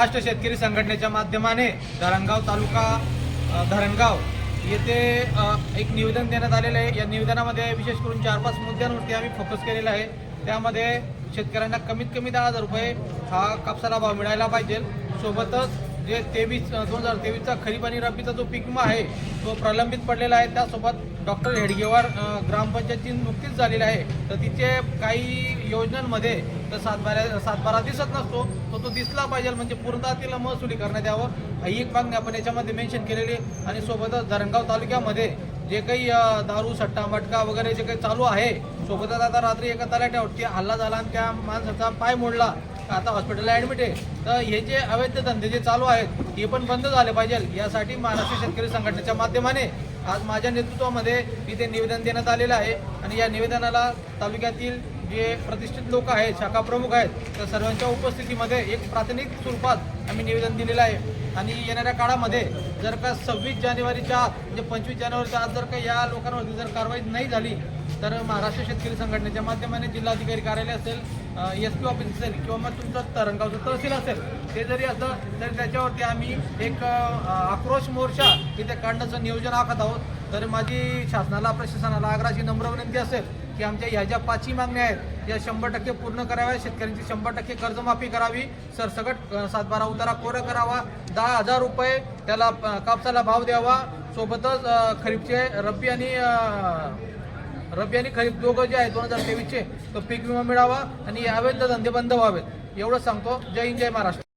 महाराष्ट्र शेतकरी संघटनेच्या माध्यमाने धरणगाव तालुका धरणगाव येथे एक निवेदन देण्यात आलेलं आहे. या निवेदनामध्ये विशेष करून चार पाच मुद्द्यांवरती आम्ही फोकस केलेला आहे. त्यामध्ये शेतकऱ्यांना कमीत कमी दहा हजार रुपये हा कापसाला भाव मिळायला पाहिजे. सोबतच जे तेवीस दोन हजार तेवीसचा खरीप आणि रब्बीचा जो पिकमा आहे तो प्रलंबित पडलेला आहे. त्यासोबत डॉक्टर हेडगेवार ग्रामपंचायतची नुकतीच झालेली आहे. तर तिचे काही योजनांमध्ये तर सातबारा सातबारा दिसत नसतो. तो तो दिसला पाहिजे म्हणजे पूर्णतः तिला महसुली करण्यात यावं. ही एक मागणी आपण याच्यामध्ये मेन्शन केलेली आणि सोबतच धरणगाव तालुक्यामध्ये जे काही दारू सट्टा मटका वगैरे जे काही चालू आहे सोबतच आता रात्री एका तलाट्यावरती हल्ला झाला आणि त्या माणसाचा पाय मोडला. आता हॉस्पिटलला ॲडमिट आहे. तर हे जे अवैध धंदे जे चालू आहेत हे पण बंद झाले पाहिजे. यासाठी महाराष्ट्र शेतकरी संघटनेच्या माध्यमाने आज माझ्या नेतृत्वामध्ये इथे निवेदन देण्यात आलेलं आहे. आणि या निवेदनाला तालुक्यातील जे प्रतिष्ठित लोक आहेत शाखा प्रमुख आहेत त्या सर्वांच्या उपस्थितीमध्ये एक प्राथमिक स्वरूपात आम्ही निवेदन दिलेलं आहे. आणि येणाऱ्या काळामध्ये जर का सव्वीस जानेवारीच्या आत म्हणजे पंचवीस जानेवारीच्या आत जर का या लोकांवरती जर कारवाई नाही झाली तर महाराष्ट्र शेतकरी संघटनेच्या माध्यमाने जिल्हाधिकारी कार्यालय असेल एस पी ऑफिस असेल किंवा मग तुमचं तरंगावचं तहसील असेल ते जरी असलं तरी त्याच्यावरती आम्ही एक आक्रोश मोर्चा इथे काढण्याचं नियोजन आखत आहोत. तर माझी शासनाला प्रशासनाला आग्राची नम्र विनंती असेल की आमच्या ह्या ज्या पाचही मागण्या आहेत या शंभर टक्के पूर्ण कराव्या शेतकऱ्यांची शंभर टक्के कर्जमाफी करावी. सरसकट सातबारा उतारा कोरा करावा. दहा हजार रुपये त्याला कापसाला भाव द्यावा. सोबतच खरीपचे रब्बी आणि रब्बी आणि खरीप दोघं जे आहेत दोन हजार तेवीसचे तो पीक विमा मिळावा आणि अवैध धंदे बंद व्हावेत. एवढंच सांगतो. जय हिंद जय महाराष्ट्र.